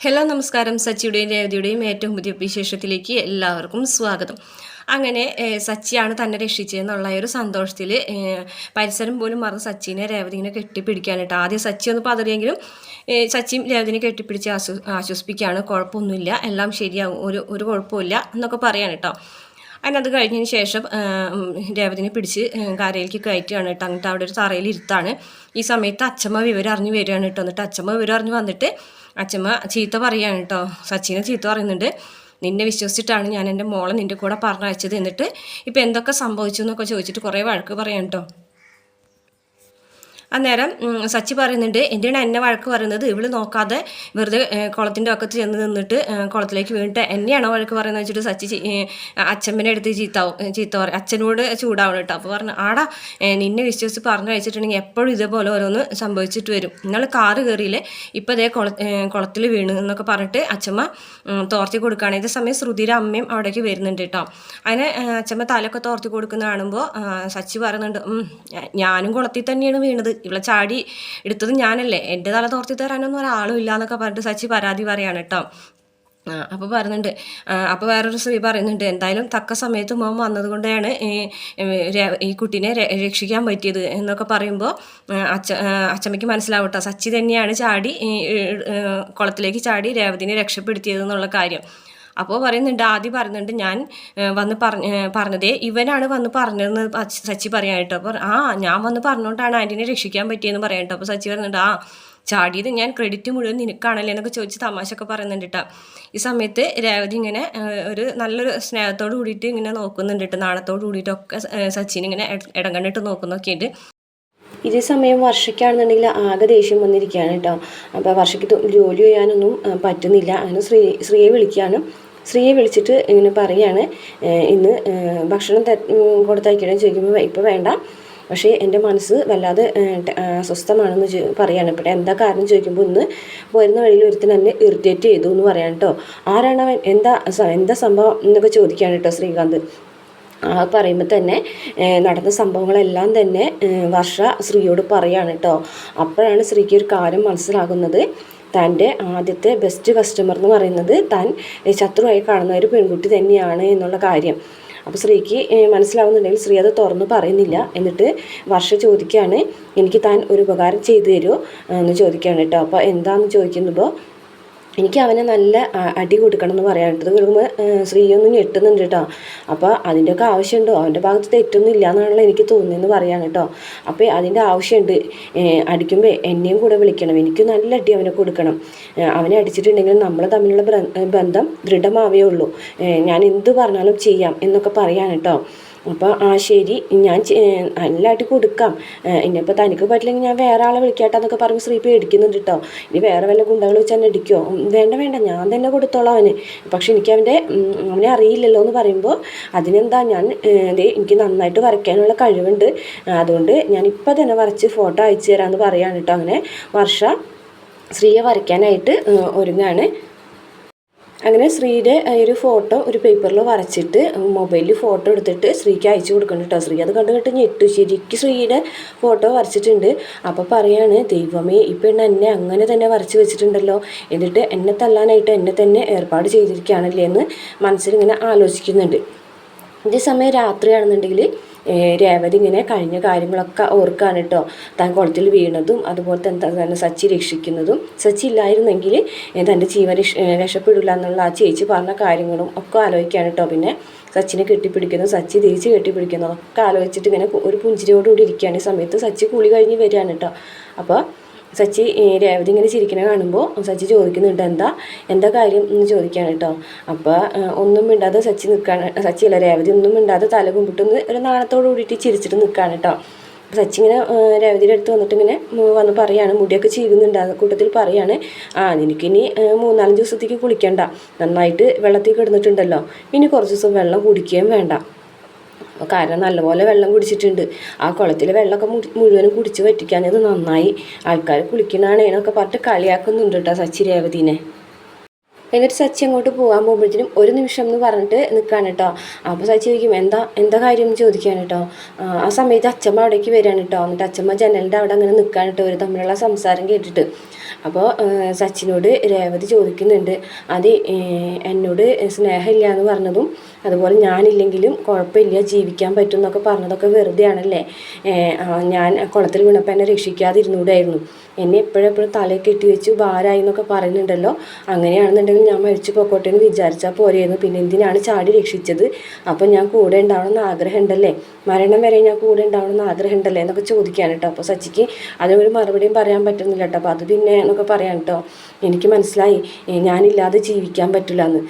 Hello നമസ്കാരം. സച്ചിയുടെയും രേവതിയുടെയും ഏറ്റവും പുതിയ വിശേഷത്തിലേക്ക് എല്ലാവർക്കും സ്വാഗതം. അങ്ങനെ സച്ചിയാണ് തന്നെ രക്ഷിച്ചതെന്നുള്ള ഒരു സന്തോഷത്തിൽ പരിസരം പോലും മറന്ന് സച്ചിനെ രേവതിനെ കെട്ടിപ്പിടിക്കാനായിട്ട് ആദ്യം സച്ചി ഒന്ന് പതറിയെങ്കിലും സച്ചിയും രേവതിനെ കെട്ടിപ്പിടിച്ച് ആശ്വ ആശ്വസിപ്പിക്കുകയാണ്. കുഴപ്പമൊന്നുമില്ല. എല്ലാം ശരിയാവും. ഒരു ഒരു കുഴപ്പമില്ല എന്നൊക്കെ പറയാണ് കേട്ടോ. അതിനത് കഴിഞ്ഞതിന് ശേഷം രേവതിനെ പിടിച്ച് കരയിലേക്ക് കയറ്റുകയാണ് കേട്ടോ. എന്നിട്ട് അവിടെ ഒരു തറയിൽ ഇരുത്താണ്. ഈ സമയത്ത് അച്ഛമ്മ വിവരം അറിഞ്ഞ് വരികയാണ് കേട്ടോ. എന്നിട്ട് അച്ഛമ്മ വിവരം അറിഞ്ഞ് വന്നിട്ട് അച്ഛമ്മ ചീത്ത പറയുകയാണ് കേട്ടോ. സച്ചിനെ ചീത്ത പറയുന്നുണ്ട്. നിന്നെ വിശ്വസിച്ചിട്ടാണ് ഞാൻ എന്റെ മോളെ നിന്റെ കൂടെ പറഞ്ഞയച്ചത് എന്നിട്ട് ഇപ്പം എന്തൊക്കെ സംഭവിച്ചു എന്നൊക്കെ ചോദിച്ചിട്ട് കുറേ വഴക്ക് പറയാം കേട്ടോ. അന്നേരം സച്ചി പറയുന്നുണ്ട് എന്തിനാണ് എന്നെ വഴക്ക് പറയുന്നത് ഇവൾ നോക്കാതെ വെറുതെ കുളത്തിന്റെ ഒക്കത്ത് ചെന്ന് നിന്നിട്ട് കുളത്തിലേക്ക് വീണിട്ട് എന്നെയാണോ വഴക്ക് പറയുന്നത് വെച്ചിട്ട് സച്ചി അച്ഛമ്മനെ അടുത്ത് ചീത്താവും ചീത്ത പറയും. അച്ഛനോട് ചൂടാവണം കേട്ടോ. അപ്പോൾ പറഞ്ഞു ആടാ നിന്നെ വിശ്വസിച്ച് പറഞ്ഞു വെച്ചിട്ടുണ്ടെങ്കിൽ എപ്പോഴും ഇതേപോലെ ഓരോന്ന് സംഭവിച്ചിട്ട് വരും. നിങ്ങൾ കാറ് കയറിയില്ലേ ഇപ്പം അതേ കുള കുളത്തിൽ വീണ് എന്നൊക്കെ പറഞ്ഞിട്ട് അച്ഛമ്മ തോർത്തി കൊടുക്കുകയാണ്. ഇതേ സമയം ശ്രുതിയുടെ അമ്മയും അവിടേക്ക് വരുന്നുണ്ട് കേട്ടോ. അതിന് അച്ഛമ്മ തലൊക്കെ തോർത്തി കൊടുക്കുന്ന കാണുമ്പോൾ സച്ചി പറയുന്നുണ്ട് ഞാനും കുളത്തിൽ തന്നെയാണ് വീണത്. ഇവളെ ചാടി എടുത്തത് ഞാനല്ലേ. എന്റെ തല തോർത്തി തരാനൊന്നും ഒരാളും ഇല്ല എന്നൊക്കെ പറഞ്ഞിട്ട് സച്ചി പരാതി പറയാണ് കേട്ടോ. അപ്പോൾ പറയുന്നുണ്ട് അപ്പോൾ വേറൊരു സ്ത്രീ പറയുന്നുണ്ട് എന്തായാലും തക്ക സമയത്ത് മോൻ വന്നതുകൊണ്ടാണ് ഈ കുട്ടീനെ രക്ഷിക്കാൻ പറ്റിയത്. എന്നൊക്കെ പറയുമ്പോൾ അച്ഛ അച്ഛമ്മയ്ക്ക് മനസ്സിലാവട്ടോ സച്ചി തന്നെയാണ് ചാടി കുളത്തിലേക്ക് ചാടി രേവതിനെ രക്ഷപ്പെടുത്തിയത് എന്നുള്ള കാര്യം. അപ്പോൾ പറയുന്നുണ്ട് ആദ്യം പറയുന്നുണ്ട് ഞാൻ വന്ന് പറഞ്ഞ പറഞ്ഞതേ ഇവനാണ് വന്ന് പറഞ്ഞതെന്ന് സച്ചി പറയാനായിട്ട് അപ്പോൾ ആ ഞാൻ വന്ന് പറഞ്ഞുകൊണ്ടാണ് ആന്റിനെ രക്ഷിക്കാൻ പറ്റിയെന്ന് പറയാൻ അപ്പോൾ സച്ചി പറയുന്നുണ്ട് ആ ചാടിയത് ഞാൻ ക്രെഡിറ്റ് മുഴുവൻ നിനക്കാണല്ലേ എന്നൊക്കെ ചോദിച്ച് തമാശയൊക്കെ പറയുന്നുണ്ട് കേട്ടോ. ഈ സമയത്ത് രേവതി ഇങ്ങനെ ഒരു നല്ലൊരു സ്നേഹത്തോട് കൂടിയിട്ട് ഇങ്ങനെ നോക്കുന്നുണ്ട് കേട്ടോ. നാണത്തോട് കൂടിയിട്ടൊക്കെ സച്ചിൻ ഇങ്ങനെ ഇട- കണ്ടിട്ട് നോക്കുന്നൊക്കെ ഉണ്ട്. ഇതേ സമയം വർഷയ്ക്കാണെന്നുണ്ടെങ്കിൽ ആകെ ദേഷ്യം വന്നിരിക്കുകയാണ് കേട്ടോ. അപ്പോൾ വർഷയ്ക്ക് ജോലി ചെയ്യാനൊന്നും പറ്റുന്നില്ല. അങ്ങനെ ശ്രീ ശ്രീയെ വിളിക്കുകയാണ്. ശ്രീയെ വിളിച്ചിട്ട് ഇങ്ങനെ പറയാണ് "ഏ, ഇന്ന് ഭക്ഷണം കൊടുത്തയക്കണം. ചോദിക്കുമ്പോൾ ഇപ്പോൾ വേണ്ട. പക്ഷേ എന്റെ മനസ്സ് വല്ലാതെ അസ്വസ്ഥമാണെന്ന് പറയാണ്. ഇപ്പോൾ എന്താ കാരണം ചോദിക്കുമ്പോൾ ഇന്ന് വരുന്ന വഴിയിൽ ഒരുത്തിന് എന്നെ ഇറിറ്റേറ്റ് ചെയ്തു എന്ന് പറയാൻ കേട്ടോ ആരാണ് അവൻ? എന്താ എന്താ സംഭവം എന്നൊക്കെ ചോദിക്കുകയാണ് കേട്ടോ ശ്രീകാന്ത്. ആ പറയുമ്പോൾ തന്നെ നടന്ന സംഭവങ്ങളെല്ലാം തന്നെ വർഷ ശ്രീയോട് പറയാണ് കേട്ടോ അപ്പോഴാണ് ശ്രീക്ക് ഒരു കാര്യം മനസ്സിലാകുന്നത്. തന്റെ ആദ്യത്തെ ബെസ്റ്റ് കസ്റ്റമർ എന്ന് പറയുന്നത് താൻ ശത്രുവായി കാണുന്ന ഒരു പെൺകുട്ടി തന്നെയാണ് എന്നുള്ള കാര്യം. അപ്പോൾ ശ്രീക്ക് മനസ്സിലാവുന്നുണ്ടെങ്കിൽ ശ്രീ അത് തുറന്ന് പറയുന്നില്ല. എന്നിട്ട് വർഷ ചോദിക്കുകയാണ് എനിക്ക് താൻ ഒരു ഉപകാരം ചെയ്തു തരുമോ എന്ന് ചോദിക്കുകയാണ് കേട്ടോ. അപ്പോൾ എന്താണെന്ന് ചോദിക്കുമ്പോൾ എനിക്ക് അവനെ നല്ല അടി കൊടുക്കണം എന്ന് പറയാനിട്ടത് കേൾക്കുമ്പോൾ ശ്രീയൊന്നും ഞെട്ടുന്നുണ്ട് കേട്ടോ. അപ്പോൾ അതിന്റെയൊക്കെ ആവശ്യമുണ്ടോ. അവന്റെ ഭാഗത്ത് തെറ്റൊന്നും ഇല്ല എന്നാണല്ലോ എനിക്ക് തോന്നിയെന്ന് പറയാൻ കേട്ടോ. അപ്പോൾ അതിന്റെ ആവശ്യമുണ്ട്. അടിക്കുമ്പോൾ എന്നെയും കൂടെ വിളിക്കണം. എനിക്ക് നല്ല അടി അവനെ കൊടുക്കണം. അവനെ അടിച്ചിട്ടുണ്ടെങ്കിൽ നമ്മൾ തമ്മിലുള്ള ബന്ധം ദൃഢമാവേ ഉള്ളൂ ഞാൻ എന്ത് പറഞ്ഞാലും ചെയ്യാം എന്നൊക്കെ പറയാൻ കേട്ടോ. അപ്പോൾ ആ ശരി. ഞാൻ നല്ലതായിട്ട് കൊടുക്കാം. ഇനിയിപ്പോൾ തനിക്ക് പറ്റില്ലെങ്കിൽ ഞാൻ വേറെ ആളെ വിളിക്കാട്ടെ എന്നൊക്കെ പറഞ്ഞ് ശ്രീ പേടിക്കുന്നുണ്ട് കേട്ടോ ഇനി വേറെ വല്ല ഗുണ്ടകൾ വെച്ച് എന്നെ അടിക്കുമോ വേണ്ട വേണ്ട. ഞാൻ തന്നെ കൊടുത്തോളാം അവന്. പക്ഷെ എനിക്ക് അവന്റെ അവനെ അറിയില്ലല്ലോ എന്ന് പറയുമ്പോൾ അതിനെന്താ ഞാൻ എനിക്ക് നന്നായിട്ട് വരയ്ക്കാനുള്ള കഴിവുണ്ട്. അതുകൊണ്ട് ഞാൻ ഇപ്പം തന്നെ വരച്ച് ഫോട്ടോ അയച്ചു തരാമെന്ന് പറയാണ് കേട്ടോ അങ്ങനെ വർഷ ശ്രീയെ വരയ്ക്കാനായിട്ട് ഒരുങ്ങാണ്. അങ്ങനെ ശ്രീയുടെ ഒരു ഫോട്ടോ ഒരു പേപ്പറിൽ വരച്ചിട്ട് മൊബൈലിൽ ഫോട്ടോ എടുത്തിട്ട് ശ്രീക്ക് അയച്ചു കൊടുക്കണം കേട്ടോ. ശ്രീ അത് കണ്ടു കേട്ട് ഞെട്ടു. ശരിക്കും ശ്രീയുടെ ഫോട്ടോ വരച്ചിട്ടുണ്ട്. അപ്പോൾ പറയാണ് ദൈവമേ പെണ്ണ് എന്നെ അങ്ങനെ തന്നെ വരച്ച് വെച്ചിട്ടുണ്ടല്ലോ. എന്നിട്ട് എന്നെ തല്ലാനായിട്ട് എന്നെ തന്നെ ഏർപ്പാട് ചെയ്തിരിക്കുകയാണല്ലേ എന്ന് മനസ്സിലിങ്ങനെ ആലോചിക്കുന്നുണ്ട്. ഇതേ സമയം രാത്രിയാണെന്നുണ്ടെങ്കിൽ രേവതി ഇങ്ങനെ കഴിഞ്ഞ കാര്യങ്ങളൊക്കെ ഓർക്കാണ് കേട്ടോ താൻ കുളത്തിൽ വീണതും അതുപോലെ തന്നെ തന്നെ സച്ചി രക്ഷിക്കുന്നതും. സച്ചി ഇല്ലായിരുന്നെങ്കിൽ തന്റെ ജീവൻ രക്ഷ രക്ഷപ്പെടില്ല എന്നുള്ള ആ ചേച്ചി പറഞ്ഞ കാര്യങ്ങളും ഒക്കെ ആലോചിക്കുകയാണ് കേട്ടോ പിന്നെ സച്ചിനെ കെട്ടിപ്പിടിക്കുന്നു സച്ചി തിരിച്ച് കെട്ടിപ്പിടിക്കുന്നു. ഒക്കെ ആലോചിച്ചിട്ട് ഇങ്ങനെ ഒരു പുഞ്ചിരിയോടുകൂടി ഇരിക്കുകയാണ്. ഈ സമയത്ത് സച്ചി കുളി കഴിഞ്ഞ് വരികയാണ് കേട്ടോ അപ്പോൾ സച്ചി രേവതി ഇങ്ങനെ ചിരിക്കണ കാണുമ്പോൾ സച്ചി ചോദിക്കുന്നുണ്ട് എന്താ? എന്താ കാര്യം? എന്ന് ചോദിക്കുകയാണ് കേട്ടോ അപ്പോൾ ഒന്നും മിണ്ടാതെ സച്ചി നിൽക്കാണ് സച്ചി അല്ല രേവതി ഒന്നും മിണ്ടാതെ തല കുമ്പിട്ടൊന്ന് ഒരു നാണത്തോട് കൂടിയിട്ട് ചിരിച്ചിട്ട് നിൽക്കുകയാണ് കേട്ടോ സച്ചി ഇങ്ങനെ രേവതിയുടെ അടുത്ത് വന്നിട്ട് ഇങ്ങനെ വന്ന് പറയാണ് മുടിയൊക്കെ ചീകുന്നുണ്ട് ആ കൂട്ടത്തിൽ പറയാണ്. ആ നിനക്കിനി മൂന്നാലഞ്ച് ദിവസത്തേക്ക് കുളിക്കണ്ട. നന്നായിട്ട് വെള്ളത്തിൽ കിടന്നിട്ടുണ്ടല്ലോ. ഇനി കുറച്ച് ദിവസം വെള്ളം കുടിക്കുകയും വേണ്ട. കാരണം നല്ലപോലെ വെള്ളം കുടിച്ചിട്ടുണ്ട്. ആ കുളത്തിലെ വെള്ളമൊക്കെ മുഴുവനും കുടിച്ച് വറ്റിക്കാനത് നന്നായി. ആൾക്കാർ എന്നൊക്കെ പറഞ്ഞിട്ട് കളിയാക്കുന്നുണ്ട് കേട്ടോ സച്ചി രേവതിനെ. എന്നിട്ട് സച്ചി അങ്ങോട്ട് പോകാൻ പോകുമ്പോഴത്തേനും ഒരു നിമിഷം എന്ന് പറഞ്ഞിട്ട് നിൽക്കുകയാണ് കേട്ടോ. അപ്പോൾ സച്ചി ചോദിക്കും എന്താ എന്താ കാര്യം? എന്ന് ചോദിക്കുകയാണ് കേട്ടോ. ആ സമയത്ത് അച്ഛമ്മ അവിടേക്ക് വരികയാണ് കേട്ടോ. എന്നിട്ട് അച്ഛമ്മ ജനലിന്റെ അവിടെ അങ്ങനെ നിൽക്കുകയാണ് കേട്ടോ. ഒരു തമ്മിലുള്ള സംസാരം കേട്ടിട്ട്. അപ്പോൾ സച്ചിനോട് രേവതി ചോദിക്കുന്നുണ്ട്. അത് എന്നോട് സ്നേഹമില്ല എന്ന് പറഞ്ഞതും അതുപോലെ ഞാനില്ലെങ്കിലും കുഴപ്പമില്ല ജീവിക്കാൻ പറ്റും എന്നൊക്കെ പറഞ്ഞതൊക്കെ വെറുതെയാണല്ലേ? ഞാൻ കുളത്തിൽ വീണപ്പോൾ എന്നെ രക്ഷിക്കാതിരുന്നൂടായിരുന്നു. എന്നെ എപ്പോഴെപ്പോഴും തലയിൽ കെട്ടി വെച്ച് ഭാരമായി എന്നൊക്കെ പറയുന്നുണ്ടല്ലോ. അങ്ങനെയാണെന്നുണ്ടെങ്കിൽ ഞാൻ മരിച്ചു പോക്കോട്ടെ എന്ന് വിചാരിച്ചാൽ പോരെയായിരുന്നു. പിന്നെ എന്തിനാണ് ചാടി രക്ഷിച്ചത്? അപ്പം ഞാൻ കൂടെ ഉണ്ടാവണമെന്ന് ആഗ്രഹം ഉണ്ടല്ലേ മരണം വരെ ഞാൻ കൂടെ ഉണ്ടാവണമെന്ന് ആഗ്രഹം ഉണ്ടല്ലേ എന്നൊക്കെ ചോദിക്കാൻ കേട്ടോ. അപ്പോൾ സച്ചിക്ക് അതിനൊരു മറുപടിയും പറയാൻ പറ്റുന്നില്ല കേട്ടോ. അപ്പോൾ അത് പിന്നെ എന്നൊക്കെ പറയാം കേട്ടോ. എനിക്ക് മനസ്സിലായി. ഞാനില്ലാതെ ജീവിക്കാൻ പറ്റില്ല എന്ന്.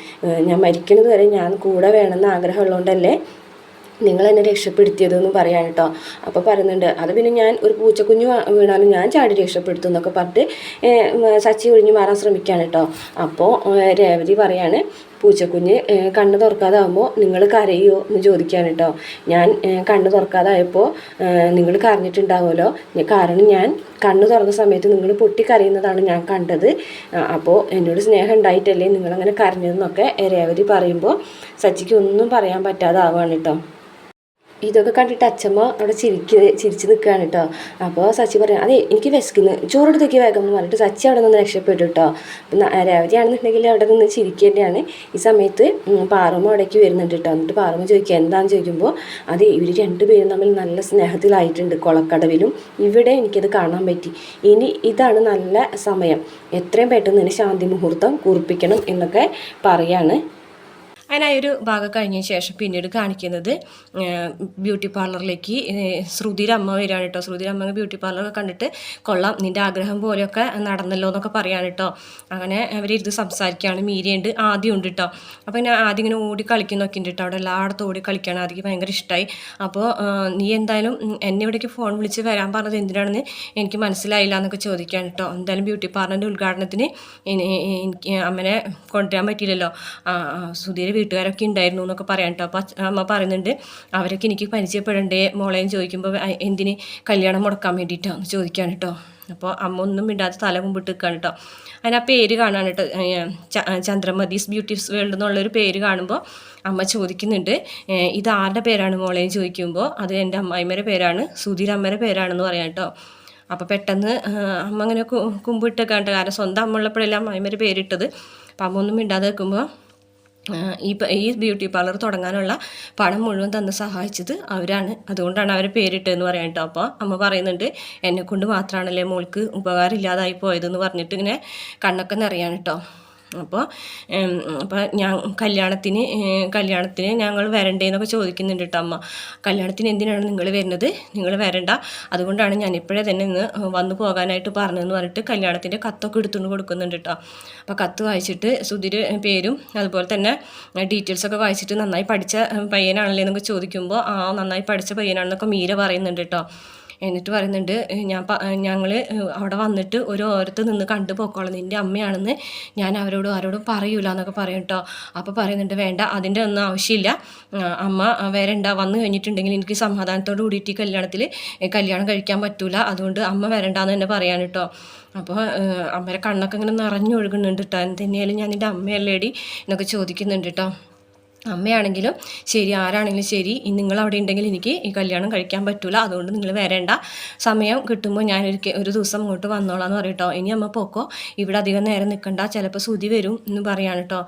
ഞാൻ മരിക്കുന്നത് വരെ ഞാൻ കൂടെ വേണമെന്ന് ആഗ്രഹമുള്ളതുകൊണ്ടല്ലേ നിങ്ങൾ എന്നെ രക്ഷപ്പെടുത്തിയതെന്ന് പറയാൻ കേട്ടോ. അപ്പോൾ പറയുന്നുണ്ട് അത് പിന്നെ ഞാൻ ഒരു പൂച്ചക്കുഞ്ഞ് വീണാലും ഞാൻ ചാടി രക്ഷപ്പെടുത്തും എന്നൊക്കെ പറഞ്ഞിട്ട് സച്ചി ഒഴിഞ്ഞു മാറാൻ ശ്രമിക്കുകയാണ് കേട്ടോ. അപ്പോൾ രേവതി പറയാണ് പൂച്ചക്കുഞ്ഞ് കണ്ണ് തുറക്കാതാകുമ്പോൾ നിങ്ങൾ കരയോ എന്ന് ചോദിക്കാൻ കേട്ടോ ഞാൻ കണ്ണ് തുറക്കാതായപ്പോൾ നിങ്ങൾ കരഞ്ഞിട്ടുണ്ടാവുമല്ലോ. കാരണം ഞാൻ കണ്ണ് തുറന്ന സമയത്ത് നിങ്ങൾ പൊട്ടി കരയുന്നതാണ് ഞാൻ കണ്ടത്. അപ്പോൾ എന്നോട് സ്നേഹം ഉണ്ടായിട്ടല്ലേ നിങ്ങളങ്ങനെ കരഞ്ഞതെന്നൊക്കെ രേവതി പറയുമ്പോൾ സച്ചിക്ക് ഒന്നും പറയാൻ പറ്റാതാവാണ് കേട്ടോ ഇതൊക്കെ കണ്ടിട്ട് അച്ഛമ്മ അവിടെ ചിരിക്ക് ചിരിച്ച് നിൽക്കുകയാണ് കേട്ടോ അപ്പോൾ സച്ചി പറയാം അതെ എനിക്ക് വിശക്കുന്നു. ചോറെടുത്തേക്ക് വേഗം എന്ന് പറഞ്ഞിട്ട് സച്ചി അവിടെ നിന്ന് രക്ഷപ്പെട്ടു കേട്ടോ ആണെന്നുണ്ടെങ്കിൽ അവിടെ നിന്ന് ചിരിക്കേണ്ടതാണ്. ഈ സമയത്ത് പാറുമ്മ അവിടേക്ക് വരുന്നുണ്ട് കേട്ടോ എന്നിട്ട് പാറമ്മ ചോദിക്കുക എന്താണെന്ന് ചോദിക്കുമ്പോൾ അത് ഇവർ രണ്ടുപേരും തമ്മിൽ നല്ല സ്നേഹത്തിലായിട്ടുണ്ട് കൊളക്കടവിലും. ഇവിടെ എനിക്കത് കാണാൻ പറ്റി. ഇനി ഇതാണ് നല്ല സമയം. എത്രയും പെട്ടെന്ന് തന്നെ ശാന്തി മുഹൂർത്തം കുറിപ്പിക്കണം എന്നൊക്കെ പറയാണ് ആ ഒരു ഭാഗം കഴിഞ്ഞ ശേഷം പിന്നീട് കാണിക്കുന്നത് ബ്യൂട്ടി പാർലറിലേക്ക് ശ്രുതിയുടെ അമ്മ വരികയാണ് കേട്ടോ. ശ്രുതിയുടെ അമ്മ ബ്യൂട്ടി പാർലറൊക്കെ കണ്ടിട്ട് കൊള്ളാം നിന്റെ ആഗ്രഹം പോലെയൊക്കെ നടന്നല്ലോ എന്നൊക്കെ പറയാണ് കേട്ടോ. അങ്ങനെ അവരിരുന്ന് സംസാരിക്കുകയാണ്. മീരിയുണ്ട് ആദ്യം ഉണ്ട് കേട്ടോ. അപ്പോൾ ഞാൻ ആദ്യം ഇങ്ങനെ ഓടി കളിക്കുന്നൊക്കെ ഉണ്ട് കേട്ടോ. അവിടെ എല്ലായിടത്തും ഓടി കളിക്കുകയാണ്. ആദ്യം ഭയങ്കര ഇഷ്ടമായി അപ്പോൾ നീ എന്തായാലും എന്നെ ഇവിടേക്ക് ഫോൺ വിളിച്ച് വരാൻ പറഞ്ഞത് എന്തിനാണെന്ന് എനിക്ക് മനസ്സിലായില്ല എന്നൊക്കെ ചോദിക്കുകയാണ് കേട്ടോ. എന്തായാലും ബ്യൂട്ടി പാർലറിന്റെ ഉദ്ഘാടനത്തിന് എനി- എനിക്ക് അമ്മനെ കൊണ്ടുവരാൻ പറ്റിയില്ലല്ലോ. സുധീർ വീട്ടുകാരൊക്കെ ഉണ്ടായിരുന്നു എന്നൊക്കെ പറയാം കേട്ടോ അപ്പോൾ അമ്മ പറയുന്നുണ്ട് അവരൊക്കെ എനിക്ക് പരിചയപ്പെടണ്ടേ? മോളെയും ചോദിക്കുമ്പോൾ "അ- എന്തിന് കല്യാണം മുടക്കാൻ വേണ്ടിയിട്ടാണ് ചോദിക്കാൻ കേട്ടോ അപ്പോൾ അമ്മ ഒന്നും മിണ്ടാതെ തല മുമ്പിട്ട് നിൽക്കുകയാണ് കേട്ടോ അതിന് പേര് കാണാൻ കേട്ടോ ചന്ദ്രമതീസ് ബ്യൂട്ടീസ് വേൾഡ് എന്നുള്ളൊരു പേര് കാണുമ്പോൾ അമ്മ ചോദിക്കുന്നുണ്ട് ഇത് ആരുടെ പേരാണ്? മോളെയും ചോദിക്കുമ്പോൾ അത് എന്റെ അമ്മായിമ്മയുടെ പേരാണ് സുധീർ അമ്മയുടെ പേരാണെന്ന് പറയാം കേട്ടോ അപ്പോൾ പെട്ടെന്ന് അമ്മ അങ്ങനെ കുമ്പിട്ടൊക്കെ കണ്ട് കാരണം സ്വന്തം അമ്മ ഉള്ളപ്പോഴെല്ലാം അമ്മായിമ്മയുടെ പേരിട്ടത്. അപ്പം അമ്മ ഒന്നും മിണ്ടാതെ നിൽക്കുമ്പോൾ ഈ ഈ ബ്യൂട്ടി പാർലർ തുടങ്ങാനുള്ള പണം മുഴുവൻ തന്ന് സഹായിച്ചത് അവരാണ്. അതുകൊണ്ടാണ് അവരെ പേരിട്ടതെന്ന് പറയാൻ കേട്ടോ അപ്പോൾ അമ്മ പറയുന്നുണ്ട് എന്നെ കൊണ്ട് മാത്രമാണല്ലേ മോൾക്ക് ഉപകാരം ഇല്ലാതായി പോയതെന്ന് പറഞ്ഞിട്ട് ഇങ്ങനെ കണ്ണൊക്കെ നിറയാണ് കേട്ടോ അപ്പോൾ അപ്പോൾ ഞാൻ കല്യാണത്തിന് കല്യാണത്തിന് ഞങ്ങൾ വരണ്ടേന്നൊക്കെ ചോദിക്കുന്നുണ്ട് കേട്ടോ അമ്മ. കല്യാണത്തിന് എന്തിനാണ് നിങ്ങൾ വരുന്നത്? നിങ്ങൾ വരണ്ട. അതുകൊണ്ടാണ് ഞാൻ ഇപ്പോഴേ തന്നെ ഇന്ന് വന്നു പോകാനായിട്ട് പറഞ്ഞതെന്ന് പറഞ്ഞിട്ട് കല്യാണത്തിന്റെ കത്തൊക്കെ എടുത്തുകൊണ്ട് കൊടുക്കുന്നുണ്ട് കേട്ടോ അപ്പോൾ കത്ത് വായിച്ചിട്ട് സുധീർ പേരും അതുപോലെ തന്നെ ഡീറ്റെയിൽസൊക്കെ വായിച്ചിട്ട് നന്നായി പഠിച്ച പയ്യനാണല്ലേ എന്നൊക്കെ ചോദിക്കുമ്പോൾ ആ നന്നായി പഠിച്ച പയ്യനാണെന്നൊക്കെ മീര പറയുന്നുണ്ട് കേട്ടോ എന്നിട്ട് പറയുന്നുണ്ട് ഞാൻ ഞങ്ങൾ അവിടെ വന്നിട്ട് ഒരു ഓരത്ത് നിന്ന് കണ്ടു പോക്കോളാം. നിന്റെ അമ്മയാണെന്ന് ഞാൻ അവരോടും ആരോടും പറയൂല എന്നൊക്കെ പറയും കേട്ടോ അപ്പോൾ പറയുന്നുണ്ട് വേണ്ട അതിന്റെ ഒന്നും ആവശ്യമില്ല. അമ്മ വേറെ ഉണ്ടാ വന്നു കഴിഞ്ഞിട്ടുണ്ടെങ്കിൽ എനിക്ക് സമാധാനത്തോട് കൂടിയിട്ട് ഈ കല്യാണത്തിൽ കല്യാണം കഴിക്കാൻ പറ്റൂല. അതുകൊണ്ട് അമ്മ വരണ്ടാന്ന് തന്നെ പറയാൻ കേട്ടോ അപ്പോൾ അമ്മയുടെ കണ്ണൊക്കെ ഇങ്ങനെ നിറഞ്ഞൊഴുകുന്നുണ്ട് കേട്ടോ തന്നെയാലും ഞാൻ നിന്റെ അമ്മയല്ലേടി? എന്നൊക്കെ ചോദിക്കുന്നുണ്ട് കേട്ടോ അമ്മയാണെങ്കിലും ശരി ആരാണെങ്കിലും ശരി നിങ്ങൾ അവിടെ ഉണ്ടെങ്കിൽ എനിക്ക് ഈ കല്യാണം കഴിക്കാൻ പറ്റില്ല അതുകൊണ്ട് നിങ്ങൾ വരേണ്ട. സമയം കിട്ടുമ്പോൾ ഞാൻ ഒരു ദിവസം അങ്ങോട്ട് വന്നോളാം എന്ന് പറയും ഇനി അമ്മ പോക്കോ? ഇവിടെ അധികം നേരം നിൽക്കണ്ട ചിലപ്പോൾ സുതി വരും എന്ന് പറയാണ് കേട്ടോ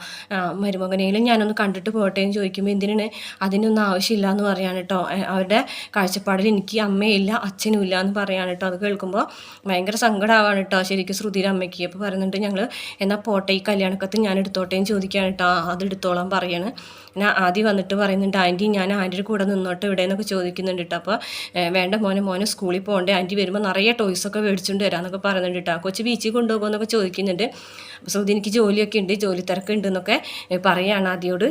മരുമകനെങ്കിലും ഞാനൊന്ന് കണ്ടിട്ട് പോട്ടെ എന്ന് ചോദിക്കുമ്പോൾ എന്തിനാണ്? അതിനൊന്നും ആവശ്യമില്ല എന്ന് പറയാണ് കേട്ടോ അവരുടെ കാഴ്ചപ്പാടിൽ എനിക്ക് അമ്മയില്ല അച്ഛനും ഇല്ല എന്ന് പറയാണ് കേട്ടോ അത് കേൾക്കുമ്പോൾ ഭയങ്കര സങ്കടമാവാണ് കേട്ടോ ശരിക്കും ശ്രുതിയുടെ അമ്മയ്ക്ക്. അപ്പോൾ പറയുന്നുണ്ട് ഞങ്ങൾ എന്നാൽ പോട്ടെ ഈ കല്യാണക്കത്ത് ഞാൻ എടുത്തോട്ടെ എന്ന് ചോദിക്കുകയാണ് കേട്ടോ അത് എടുത്തോളാൻ പറയാണ്. പിന്നെ ആദ്യം വന്നിട്ട് പറയുന്നുണ്ട് ആന്റി ഞാൻ ആന്റിയുടെ കൂടെ നിന്നോട്ട് ഇവിടെ എന്നൊക്കെ ചോദിക്കുന്നുണ്ട് കേട്ടോ അപ്പോൾ വേണ്ട മോനെ മോനെ സ്കൂളിൽ പോകണ്ടേ. ആന്റി വരുമ്പോൾ നിറയെ ടോയ്സൊക്കെ മേടിച്ചുകൊണ്ട് വരാമെന്നൊക്കെ പറയുന്നുണ്ട് കേട്ടോ കൊച്ചു ബീച്ചിൽ കൊണ്ടുപോകുമെന്നൊക്കെ ചോദിക്കുന്നുണ്ട്. അപ്പോൾ സൗദി എനിക്ക് ജോലിയൊക്കെ ഉണ്ട് ജോലി തിരക്കുണ്ട് എന്നൊക്കെ ആദ്യോട്.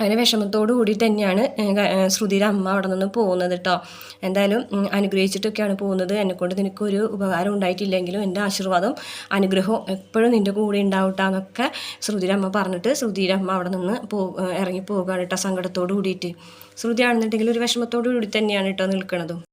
അതിന് വിഷമത്തോടു കൂടി തന്നെയാണ് ശ്രുതിയുടെ അമ്മ അവിടെ നിന്ന് പോകുന്നത് കേട്ടോ എന്തായാലും അനുഗ്രഹിച്ചിട്ടൊക്കെയാണ് പോകുന്നത്. എന്നെക്കൊണ്ട് നിനക്കൊരു ഉപകാരം ഉണ്ടായിട്ടില്ലെങ്കിലും എന്റെ ആശീർവാദം അനുഗ്രഹവും എപ്പോഴും നിന്റെ കൂടെ ഉണ്ടാവട്ടാന്നൊക്കെ ശ്രുതിയുടെ അമ്മ പറഞ്ഞിട്ട് ശ്രുതിയുടെ അമ്മ അവിടെ നിന്ന് പോ ഇറങ്ങി പോകുകയാണ് കേട്ടോ സങ്കടത്തോട് കൂടിയിട്ട്. ശ്രുതി ആണെന്നുണ്ടെങ്കിൽ ഒരു വിഷമത്തോടു കൂടി തന്നെയാണ് കേട്ടോ നിൽക്കുന്നതും